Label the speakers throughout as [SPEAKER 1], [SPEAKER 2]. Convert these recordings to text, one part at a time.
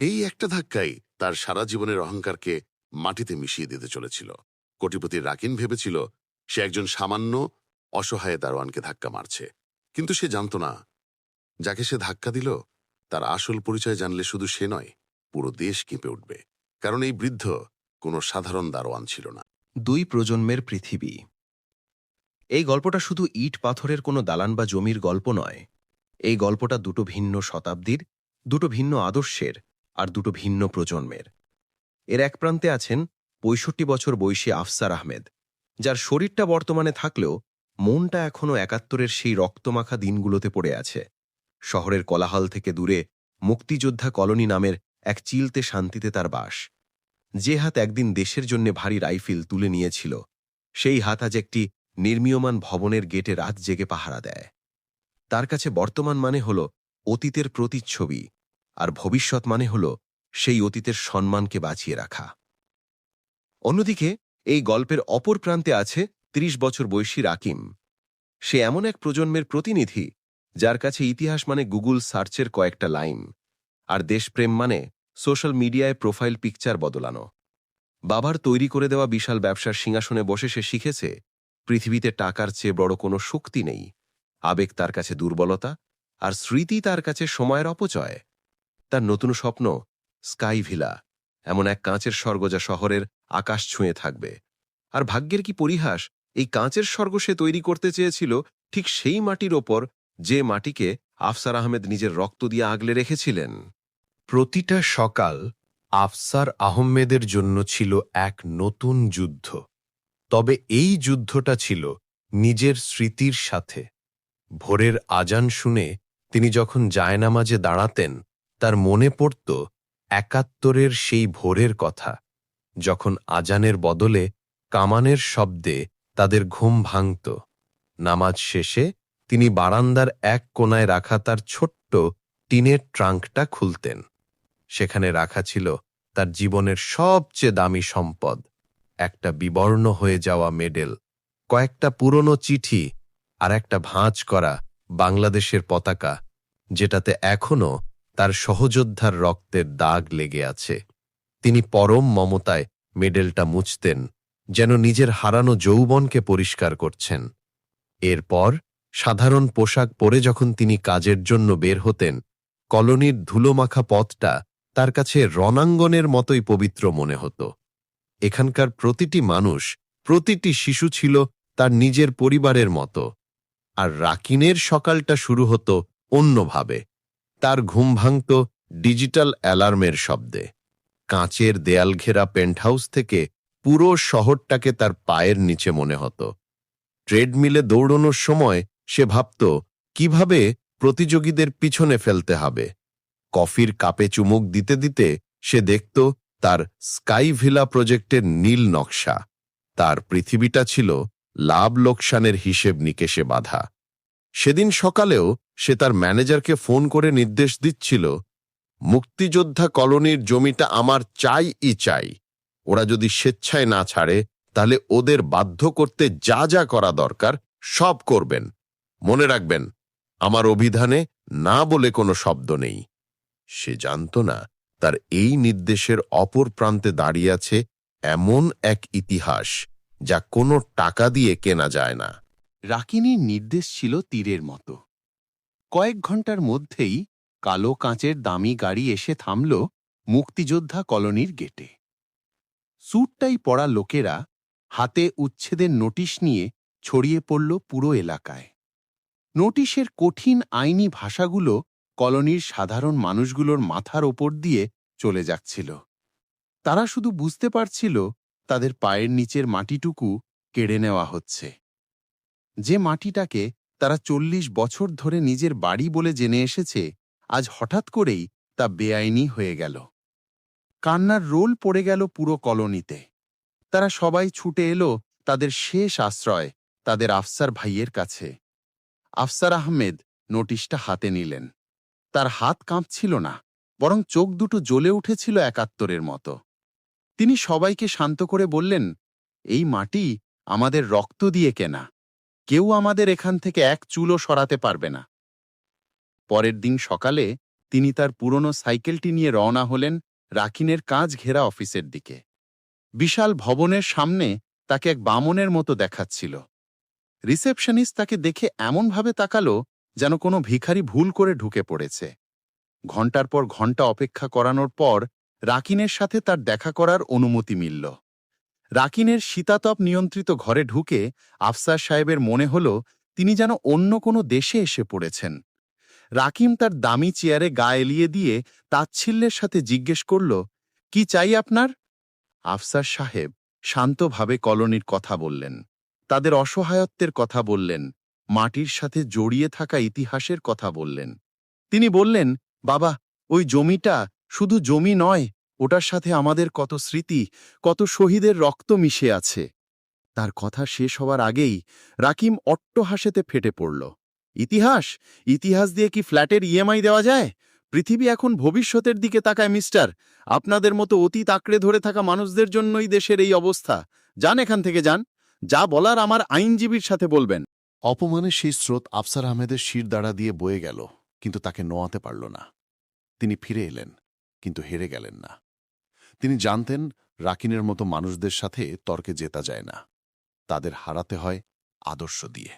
[SPEAKER 1] এই একটা ধাক্কাই তার সারা জীবনের অহংকারকে মাটিতে মিশিয়ে দিতে চলেছিল। কোটিপতি রাকিন ভেবেছিল, সে একজন সামান্য, অসহায় দারোয়ানকে ধাক্কা মারছে। কিন্তু সে জানত না, যাকে সে ধাক্কা দিল, তার আসল পরিচয় জানলে শুধু সে নয়, পুরো দেশ কেঁপে উঠবে। কারণ এই বৃদ্ধ কোনো সাধারণ দারোয়ান ছিল না।
[SPEAKER 2] দুই প্রজন্মের পৃথিবী। এই গল্পটা শুধু ইট পাথরের কোনো দালান বা জমির গল্প নয়। এই গল্পটা দুটো ভিন্ন শতাব্দীর, দুটো ভিন্ন আদর্শের আর দুটো ভিন্ন প্রজন্মের। এর এক প্রান্তে আছেন পঁয়ষট্টি বছর বয়সী আফসার আহমেদ, যার শরীরটা বর্তমানে থাকলেও মনটা এখনও একাত্তরের সেই রক্তমাখা দিনগুলোতে পড়ে আছে। শহরের কোলাহল থেকে দূরে মুক্তিযোদ্ধা কলোনি নামের এক চিলতে শান্তিতে তার বাস। যে হাত একদিন দেশের জন্য ভারী রাইফেল তুলে নিয়েছিল, সেই হাত আজ একটি নির্মীয়মান ভবনের গেটে রাত জেগে পাহারা দেয়। তার কাছে বর্তমান মানে হল অতীতের প্রতিচ্ছবি। আর ভবিষ্যৎ মানে হল সেই অতীতের সম্মানকে বাঁচিয়ে রাখা। অন্যদিকে, এই গল্পের অপর প্রান্তে আছে ৩০ বছর বয়সী রাকিম। সে এমন এক প্রজন্মের প্রতিনিধি যার কাছে ইতিহাস মানে গুগল সার্চের কয়েকটা লাইন, আর দেশপ্রেম মানে সোশ্যাল মিডিয়ায় প্রোফাইল পিকচার বদলানো। বাবার তৈরি করে দেওয়া বিশাল ব্যবসার সিংহাসনে বসে সে শিখেছে, পৃথিবীতে টাকার চেয়ে বড় কোনো শক্তি নেই, আবেগ তার কাছে দুর্বলতা, আর স্মৃতি তার কাছে সময়ের অপচয়। তার নতুন স্বপ্ন, স্কাই ভিলা, এমন এক কাঁচের স্বর্গ যা শহরের আকাশ ছুঁয়ে থাকবে। আর ভাগ্যের কি পরিহাস? এই কাঁচের স্বর্গ সে তৈরি করতে চেয়েছিল ঠিক সেই মাটির ওপর যে মাটিকে আফসার আহমেদ নিজের রক্ত দিয়ে আগলে রেখেছিলেন।
[SPEAKER 3] প্রতিটা সকাল আফসার আহমেদের জন্য ছিল এক নতুন যুদ্ধ। তবে এই যুদ্ধটা ছিল নিজের স্মৃতির সাথে। ভোরের আজান শুনে তিনি যখন জায়নামাজে দাঁড়াতেন তার মনে পড়ত একাত্তরের সেই ভোরের কথা, যখন আজানের বদলে কামানের শব্দে তাদের ঘুম ভাঙত। নামাজ শেষে তিনি বারান্দার এক কোনায় রাখা তার ছোট্ট টিনের ট্রাঙ্কটা খুলতেন। সেখানে রাখা ছিল তার জীবনের সবচেয়ে দামি সম্পদ, একটা বিবর্ণ হয়ে যাওয়া মেডেল, কয়েকটা পুরনো চিঠি আর একটা ভাঁজ করা বাংলাদেশের পতাকা, যেটাতে এখনও তার সহযোদ্ধার রক্তের দাগ লেগে আছে। তিনি পরম মমতায় মেডেলটা মুছতেন, যেন নিজের হারানো যৌবনকে পরিষ্কার করছেন। এরপর সাধারণ পোশাক পরে যখন তিনি কাজের জন্য বের হতেন, কলোনির ধুলোমাখা পথটা তার কাছে রণাঙ্গনের মতোই পবিত্র মনে হতো। এখানকার প্রতিটি মানুষ, প্রতিটি শিশু ছিল তার নিজের পরিবারের মতো। আর রাকিনের সকালটা শুরু হতো অন্যভাবে। তার ঘুম ভাঙত ডিজিটাল অ্যালার্মের শব্দে। কাঁচের দেয়াল ঘেরা পেন্টহাউস থেকে পুরো শহরটাকে তার পায়ের নিচে মনে হতো। ট্রেডমিলে দৌড়নোর সময় সে ভাবত, কীভাবে প্রতিযোগীদের পিছনে ফেলতে হবে? কফির কাপে চুমুক দিতে দিতে সে দেখত তার স্কাই ভিলা প্রজেক্টের নীল নকশা। তার পৃথিবীটা ছিল লাভ লোকসানের হিসেব নিকেশে বাধা। সেদিন সকালেও সে তার ম্যানেজারকে ফোন করে নির্দেশ দিচ্ছিল, মুক্তিযোদ্ধা কলোনির জমিটা আমার চাই ই চাই। ওরা যদি স্বেচ্ছায় না ছাড়ে, তাহলে ওদের বাধ্য করতে যা যা করা দরকার সব করবেন। মনে রাখবেন, আমার অভিধানে না বলে কোনো শব্দ নেই সে জানত না তার এই নির্দেশের অপর প্রান্তে দাঁড়িয়ে আছে এমন এক ইতিহাস যা কোনো টাকা দিয়ে কেনা যায় না।
[SPEAKER 4] রাকিনীর নির্দেশ ছিল তীরের মতো। কয়েক ঘণ্টার মধ্যেই কালো কাঁচের দামি গাড়ি এসে থামল মুক্তিযোদ্ধা কলোনির গেটে। স্যুটটাই পড়া লোকেরা হাতে উচ্ছেদের নোটিশ নিয়ে ছড়িয়ে পড়ল পুরো এলাকায়। নোটিশের কঠিন আইনি ভাষাগুলো কলোনির সাধারণ মানুষগুলোর মাথার ওপর দিয়ে চলে যাচ্ছিল। তারা শুধু বুঝতে পারছিল তাদের পায়ের নিচের মাটিটুকু কেড়ে নেওয়া হচ্ছে। যে মাটিটাকে তারা চল্লিশ বছর ধরে নিজের বাড়ি বলে জেনে এসেছে, আজ হঠাৎ করেই তা বেআইনি হয়ে গেল। কান্নার রোল পড়ে গেল পুরো কলোনিতে। তারা সবাই ছুটে এলো তাদের শেষ আশ্রয়, তাদের আফসার ভাইয়ের কাছে। আফসার আহমেদ নোটিশটা হাতে নিলেন। তার হাত কাঁপছিল না, বরং চোখ দুটো জ্বলে উঠেছিল একাত্তরের মতো। তিনি সবাইকে শান্ত করে বললেন, এই মাটি আমাদের রক্ত দিয়ে কেনা। কেউ আমাদের এখান থেকে এক চুলও সরাতে পারবে না। পরের দিন সকালে তিনি তার পুরনো সাইকেলটি নিয়ে রওনা হলেন রাকিনের কাজ ঘেরা অফিসের দিকে। বিশাল ভবনের সামনে তাকে এক বামনের মতো দেখাচ্ছিল। রিসেপশনিস্ট তাকে দেখে এমনভাবে তাকালো যেন কোনো ভিখারি ভুল করে ঢুকে পড়েছে। ঘণ্টার পর ঘণ্টা অপেক্ষা করানোর পর রাকিনের সাথে তার দেখা করার অনুমতি মিলল। রাকিনের শীতাতপ নিয়ন্ত্রিত ঘরে ঢুকে আফসার সাহেবের মনে হল, তিনি যেন অন্য কোনো দেশে এসে পড়েছেন। রাকিম তার দামি চেয়ারে গা এলিয়ে দিয়ে তাচ্ছিল্যের সাথে জিজ্ঞেস করল, কি চাই আপনার? আফসার সাহেব শান্তভাবে কলোনির কথা বললেন। তাদের অসহায়ত্বের কথা বললেন, মাটির সাথে জড়িয়ে থাকা ইতিহাসের কথা বললেন। তিনি বললেন, বাবা, ওই জমিটা শুধু জমি নয় ওটার সাথে আমাদের কত স্মৃতি, কত শহীদের রক্ত মিশে আছে। তার কথা শেষ হওয়ার আগেই রাকিম অট্টহাসেতে ফেটে পড়ল। ইতিহাস? ইতিহাস দিয়ে কি ফ্ল্যাটের ইএমআই দেওয়া যায়? পৃথিবী এখন ভবিষ্যতের দিকে তাকায়, মিস্টার। আপনাদের মতো অতীত আঁকড়ে ধরে থাকা মানুষদের জন্যই দেশের এই অবস্থা। যান এখান থেকে, যান। যা বলার আমার আইনজীবীর সাথে বলবেন।
[SPEAKER 5] অপমানের সেই স্রোত আফসার আহমেদের শির দাঁড়া দিয়ে বয়ে গেল, কিন্তু তাকে নোয়াতে পারল না। তিনি ফিরে এলেন, কিন্তু হেরে গেলেন না। তিনি জানতেন রাকিনের মতো মানুষদের সাথে তর্কে জেতা যায় না। তাদের হারাতে হয় আদর্শ দিয়ে।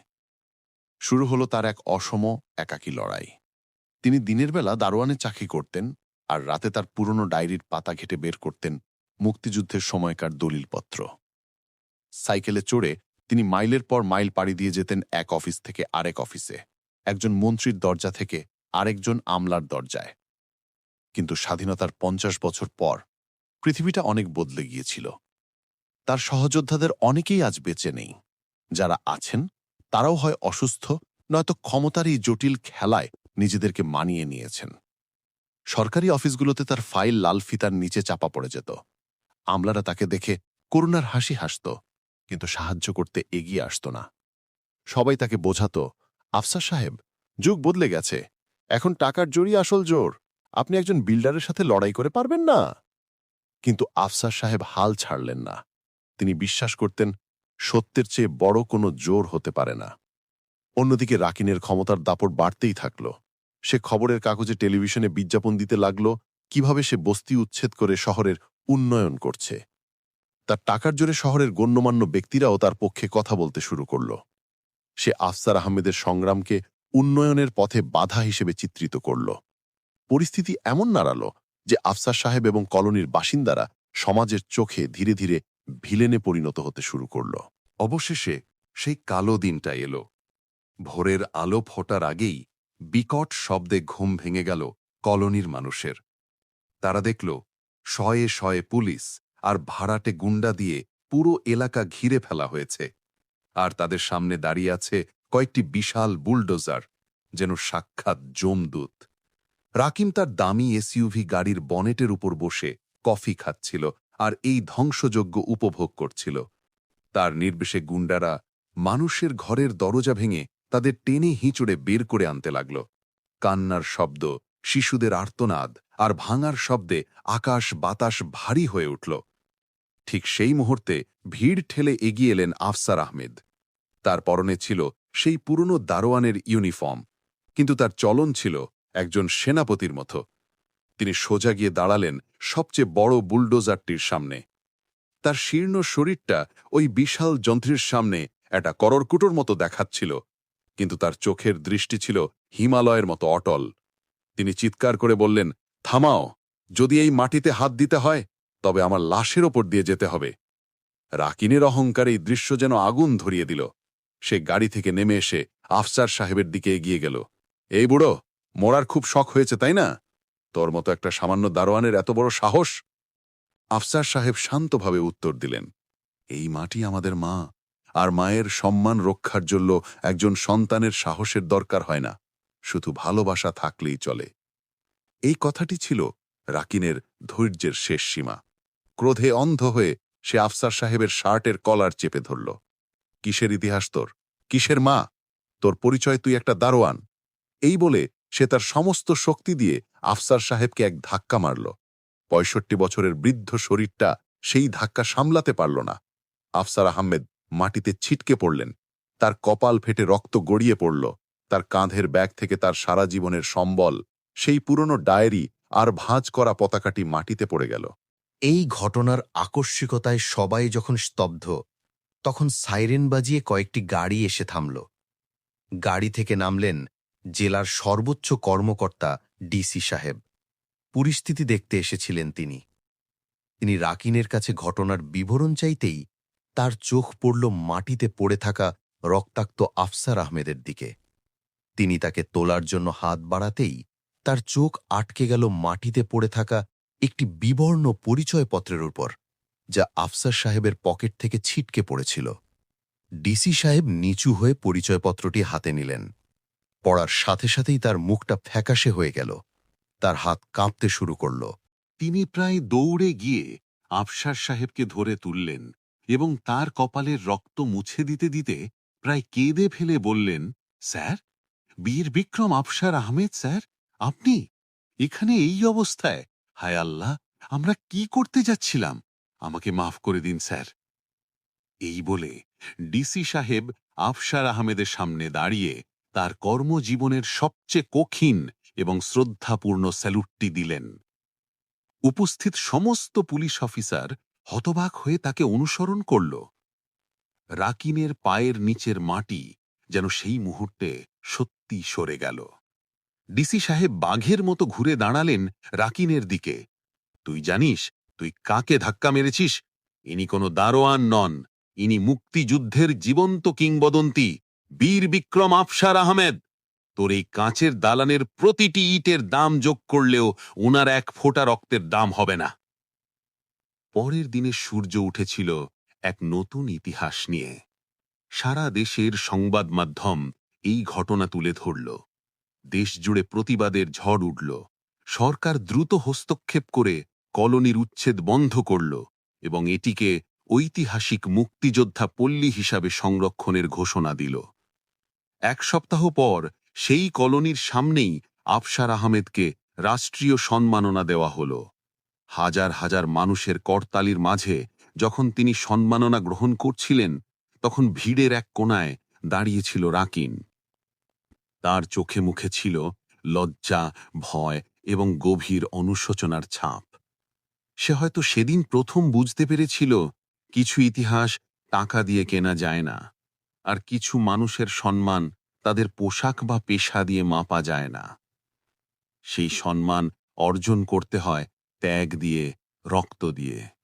[SPEAKER 5] শুরু হলো তার এক অসম, একাকী লড়াই। তিনি দিনের বেলা দারোয়ানে চাকরি করতেন আর রাতে তার পুরনো ডায়েরির পাতা ঘেটে বের করতেন মুক্তিযুদ্ধের সময়কার দলিলপত্র। সাইকেলে চড়ে তিনি মাইলের পর মাইল পাড়ি দিয়ে যেতেন এক অফিস থেকে আরেক অফিসে। একজন মন্ত্রীর দরজা থেকে আরেকজন আমলার দরজায়। কিন্তু স্বাধীনতার পঞ্চাশ বছর পর পৃথিবীটা অনেক বদলে গিয়েছিল। তার সহযোদ্ধাদের অনেকেই আজ বেঁচে নেই। যারা আছেন, তারাও হয় অসুস্থ, নয়তো ক্ষমতার এই জটিল খেলায় নিজেদেরকে মানিয়ে নিয়েছেন। সরকারি অফিসগুলোতে তার ফাইল লাল ফিতার নিচে চাপা পড়ে যেত। আমলারা তাকে দেখে করুণার হাসি হাসত, কিন্তু সাহায্য করতে এগিয়ে আসত না। সবাই তাকে বোঝাত, আফসার সাহেব, যুগ বদলে গেছে। এখন টাকার জোরই আসল জোর। আপনি একজন বিল্ডারের সাথে লড়াই করে পারবেন না। কিন্তু আফসার সাহেব হাল ছাড়লেন না। তিনি বিশ্বাস করতেন, সত্যের চেয়ে বড় কোনো জোর হতে পারে না। অন্যদিকে রাকিনের ক্ষমতার দাপট বাড়তেই থাকল। সে খবরের কাগজে টেলিভিশনে বিজ্ঞাপন দিতে লাগল, কীভাবে সে বস্তি উচ্ছেদ করে শহরের উন্নয়ন করছে। তার টাকার জোরে শহরের গণ্যমান্য ব্যক্তিরাও তার পক্ষে কথা বলতে শুরু করল। সে আফসার আহমেদের সংগ্রামকে উন্নয়নের পথে বাধা হিসেবে চিত্রিত করল। পরিস্থিতি এমন নাড়ালো যে আফসার সাহেব এবং কলোনির বাসিন্দারা সমাজের চোখে ধীরে ধীরে ভিলেনে পরিণত হতে শুরু করল।
[SPEAKER 3] অবশেষে সেই কালো দিনটা এলো। ভোরের আলো ফোটার আগেই বিকট শব্দে ঘুম ভেঙে গেল কলোনির মানুষের। তারা দেখল, শয়ে শয়ে পুলিশ আর ভাড়াটে গুন্ডা দিয়ে পুরো এলাকা ঘিরে ফেলা হয়েছে। আর তাদের সামনে দাঁড়িয়ে আছে কয়েকটি বিশাল বুলডোজার, যেন সাক্ষাৎ জমদূত। রাকিম তার দামি এসইউভি গাড়ির বনেটের উপর বসে কফি খাচ্ছিল আর এই ধ্বংসযজ্ঞ উপভোগ করছিল। তার নির্বেশে গুন্ডারা মানুষের ঘরের দরজা ভেঙে তাদের টেনে হিঁচড়ে বের করে আনতে লাগল। কান্নার শব্দ, শিশুদের আর্তনাদ আর ভাঙার শব্দে আকাশ বাতাস ভারী হয়ে উঠল। ঠিক সেই মুহূর্তে ভিড় ঠেলে এগিয়ে এলেন আফসার আহমেদ। তার পরনে ছিল সেই পুরনো দারোয়ানের ইউনিফর্ম, কিন্তু তার চলন ছিল একজন সেনাপতির মতো। তিনি সোজা গিয়ে দাঁড়ালেন সবচেয়ে বড় বুলডোজারটির সামনে। তার শীর্ণ শরীরটা ওই বিশাল যন্ত্রের সামনে একটা কররকুটোর মতো দেখাচ্ছিল, কিন্তু তার চোখের দৃষ্টি ছিল হিমালয়ের মতো অটল। তিনি চিৎকার করে বললেন, থামাও, যদি এই মাটিতে হাত দিতে হয়, তবে আমার লাশের ওপর দিয়ে যেতে হবে। রাকিনের অহংকার এই দৃশ্য যেন আগুন ধরিয়ে দিল। সে গাড়ি থেকে নেমে এসে আফসার সাহেবের দিকে এগিয়ে গেল। এই বুড়ো মোড়ার খুব শখ হয়েছে, তাই না? তোর মতো একটা সামান্য দারোয়ানের এত বড় সাহস? আফসার সাহেব শান্তভাবে উত্তর দিলেন, এই মাটি আমাদের মা, আর মায়ের সম্মান রক্ষার জন্য একজন সন্তানের সাহসের দরকার হয় না, শুধু ভালোবাসা থাকলেই চলে। এই কথাটি ছিল রাকিনের ধৈর্যের শেষ সীমা। ক্রোধে অন্ধ হয়ে সে আফসার সাহেবের শার্টের কলার চেপে ধরল, কিসের ইতিহাস তোর? কিসের মা? তোর পরিচয় তুই একটা দারোয়ান। এই বলে সে তার সমস্ত শক্তি দিয়ে আফসার সাহেবকে এক ধাক্কা মারল। পঁয়ষট্টি বছরের বৃদ্ধ শরীরটা সেই ধাক্কা সামলাতে পারল না। আফসার আহমেদ মাটিতে ছিটকে পড়লেন। তার কপাল ফেটে রক্ত গড়িয়ে পড়ল। তার কাঁধের ব্যাগ থেকে তার সারা জীবনের সম্বল,
[SPEAKER 6] সেই পুরনো ডায়েরি আর ভাঁজ করা পতাকাটি মাটিতে পড়ে গেল।
[SPEAKER 7] এই ঘটনার আকস্মিকতায় সবাই যখন স্তব্ধ, তখন সাইরেন বাজিয়ে কয়েকটি গাড়ি এসে থামল। গাড়ি থেকে নামলেন জেলার সর্বোচ্চ কর্মকর্তা ডিসি সাহেব। পরিস্থিতি দেখতে এসেছিলেন তিনি। তিনি রাকিনের কাছে ঘটনার বিবরণ চাইতেই তার চোখ পড়ল মাটিতে পড়ে থাকা রক্তাক্ত আফসার আহমেদের দিকে। তিনি তাকে তোলার জন্য হাত বাড়াতেই তার চোখ আটকে গেল মাটিতে পড়ে থাকা একটি বিবর্ণ পরিচয়পত্রের উপর, যা আফসার সাহেবের পকেট থেকে ছিটকে পড়েছিল। ডিসি সাহেব নিচু হয়ে পরিচয়পত্রটি হাতে নিলেন। পড়ার সাথে সাথেই তার মুখটা ফ্যাকাশে হয়ে গেল। তার হাত কাঁপতে শুরু করল।
[SPEAKER 3] তিনি প্রায় দৌড়ে গিয়ে আফসার সাহেবকে ধরে তুললেন এবং তার কপালের রক্ত মুছে দিতে দিতে প্রায় কেঁদে ফেলে বললেন, স্যার, বীর বিক্রম আফসার আহমেদ স্যার, আপনি এখানে এই অবস্থায়? হায় আল্লাহ, আমরা কি করতে যাচ্ছিলাম? আমাকে মাফ করে দিন, স্যার। এই বলে ডিসি সাহেব আফসার আহমেদের সামনে দাঁড়িয়ে তার কর্মজীবনের সবচেয়ে কঠিন এবং শ্রদ্ধাপূর্ণ স্যালুটটি দিলেন। উপস্থিত সমস্ত পুলিশ অফিসার হতবাক হয়ে তাকে অনুসরণ করল। রাকিনের পায়ের নিচের মাটি যেন সেই মুহূর্তে সত্যি সরে গেল। ডিসি সাহেব বাঘের মতো ঘুরে দাঁড়ালেন রাকিনের দিকে। তুই জানিস, তুই কাকে ধাক্কা মেরেছিস? ইনি কোনো দারোয়ান নন। ইনি মুক্তিযুদ্ধের জীবন্ত কিংবদন্তি। বীর বিক্রম আফসার আহমেদ, তোর এই কাঁচের দালানের প্রতিটি ইটের দাম যোগ করলেও ওনার এক ফোঁটা রক্তের দাম হবে না। পরের দিনে সূর্য উঠেছিল এক নতুন ইতিহাস নিয়ে। সারা দেশের সংবাদ মাধ্যম এই ঘটনা তুলে ধরল। দেশজুড়ে প্রতিবাদের ঝড় উঠল। সরকার দ্রুত হস্তক্ষেপ করে কলোনির উচ্ছেদ বন্ধ করল এবং এটিকে ঐতিহাসিক মুক্তিযোদ্ধা পল্লী হিসাবে সংরক্ষণের ঘোষণা দিল। এক সপ্তাহ পর সেই কলোনির সামনেই আফসার আহমেদকে রাষ্ট্রীয় সম্মাননা দেওয়া হল। হাজার হাজার মানুষের করতালির মাঝে যখন তিনি সম্মাননা গ্রহণ করছিলেন, তখন ভিড়ের এক কোণায় দাঁড়িয়েছিল রাকিন। তার চোখে মুখে ছিল লজ্জা, ভয় এবং গভীর অনুশোচনার ছাপ। সে হয়তো সেদিন প্রথম বুঝতে পেরেছিল, কিছু ইতিহাস টাকা দিয়ে কেনা যায় না। আর কিছু মানুষের সম্মান তাদের পোশাক বা পেশা দিয়ে মাপা যায় না। সেই সম্মান অর্জন করতে হয় ত্যাগ দিয়ে, রক্ত দিয়ে।